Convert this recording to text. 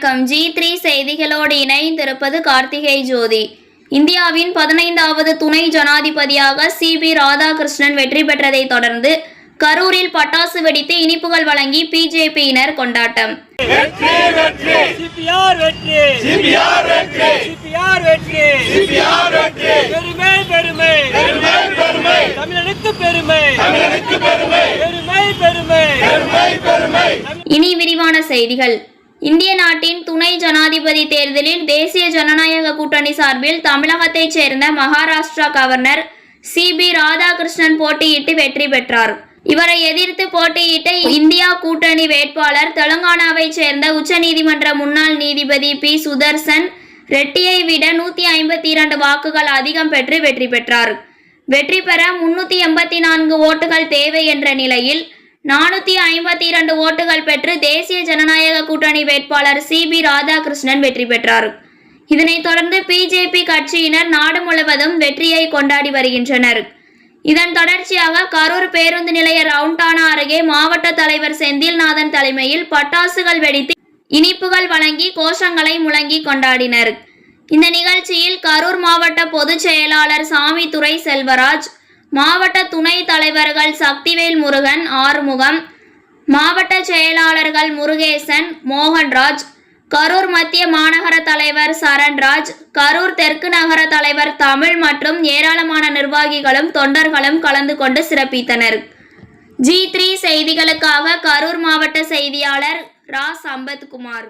வணக்கம் G three செய்திகளோடு இணைந்திருப்பது கார்த்திகை ஜோதி இந்தியாவின் பதினைந்தாவது துணை ஜனாதிபதியாக சி பி ராதாகிருஷ்ணன் வெற்றி பெற்றதை தொடர்ந்து கரூரில் பட்டாசு வெடித்து இனிப்புகள் வழங்கி பிஜேபியினர் கொண்டாட்டம் இனி விரிவான செய்திகள் இந்திய நாட்டின் துணை ஜனாதிபதி தேர்தலில் தேசிய ஜனநாயக கூட்டணி சார்பில் தமிழகத்தைச் சேர்ந்த Maharashtra governor C. P. Radhakrishnan போட்டியிட்டு வெற்றி பெற்றார். இவரை எதிர்த்து போட்டியிட்ட இந்தியா கூட்டணி வேட்பாளர் தெலுங்கானாவைச் சேர்ந்த உச்சநீதிமன்ற முன்னாள் நீதிபதி பி. சுதர்சன் ரெட்டியை விட நூற்றி ஐம்பத்தி இரண்டு வாக்குகள் அதிகம் பெற்று வெற்றி பெற்றார். வெற்றி பெற முன்னூற்றி எண்பத்தி நான்கு ஓட்டுகள் தேவை என்ற நிலையில் நானூற்றி ஐம்பத்தி இரண்டு ஓட்டுகள் பெற்று தேசிய ஜனநாயக கூட்டணி வேட்பாளர் சி பி ராதாகிருஷ்ணன் வெற்றி பெற்றார். இதனைத் தொடர்ந்து பிஜேபி கட்சியினர் நாடு முழுவதும் வெற்றியை கொண்டாடி வருகின்றனர். இதன் தொடர்ச்சியாக கரூர் பேருந்து நிலைய ரவுண்டானா அருகே மாவட்ட தலைவர் செந்தில்நாதன் தலைமையில் பட்டாசுகள் வெடித்து இனிப்புகள் வழங்கி கோஷங்களை முழங்கி கொண்டாடினர். இந்த நிகழ்ச்சியில் கரூர் மாவட்ட பொதுச் செயலாளர் சாமித்துரை செல்வராஜ் மாவட்ட துணைத் தலைவர்கள் சக்திவேல் முருகன் ஆறுமுகம் மாவட்ட செயலாளர்கள் முருகேசன் மோகன்ராஜ் கரூர் மத்திய மாநகர தலைவர் சரண்ராஜ் கரூர் தெற்கு நகர தலைவர் தமிழ் மற்றும் ஏராளமான நிர்வாகிகளும் தொண்டர்களும் கலந்து கொண்டு சிறப்பித்தனர். ஜி த்ரீ செய்திகளுக்காக கரூர் மாவட்ட செய்தியாளர் ரா. சம்பத்குமார்.